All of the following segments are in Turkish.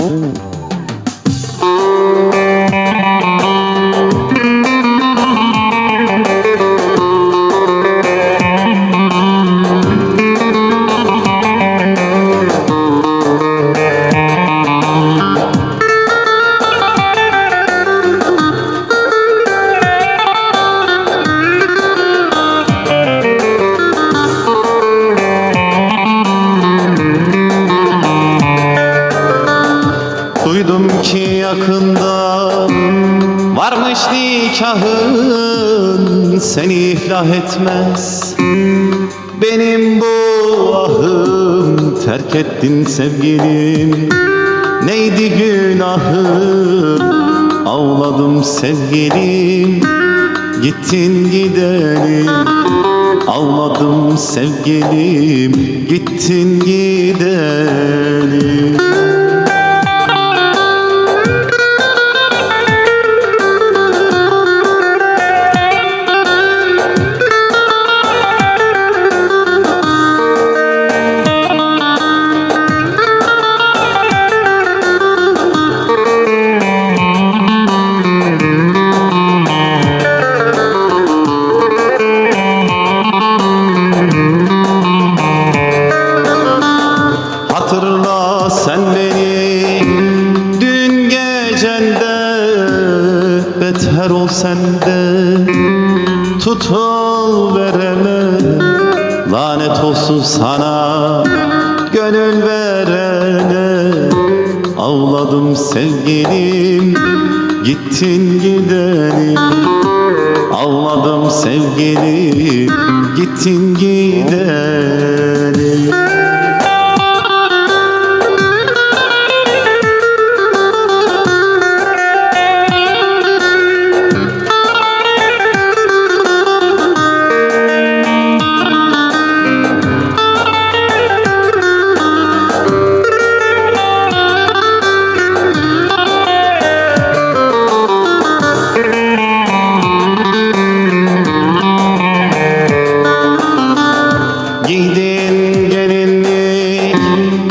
Ooh. Duydum ki yakında varmış nikahın seni iflah etmez. Benim bu ahım terk ettin sevgilim. Neydi günahım ağladım sevgilim. Gittin gidelim ağladım sevgilim. Gittin gidelim Hatırla sen beni dün gecende Beter ol sen de. Tutul vereme Lanet olsun sana. Gönül verene Ağladım sevgilim. Gittin gidelim. Ağladım sevgilim. Gittin gidelim Giydin gelinlik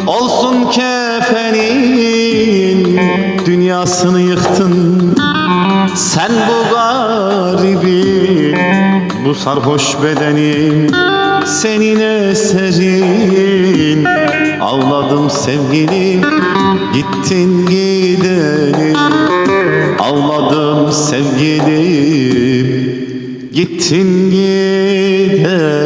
olsun kefenin Dünyasını yıktın. Sen bu garibin Bu sarhoş bedenin senin eserin Ağladım sevgilim gittin gidelim. Ağladım sevgilim gittin gidelim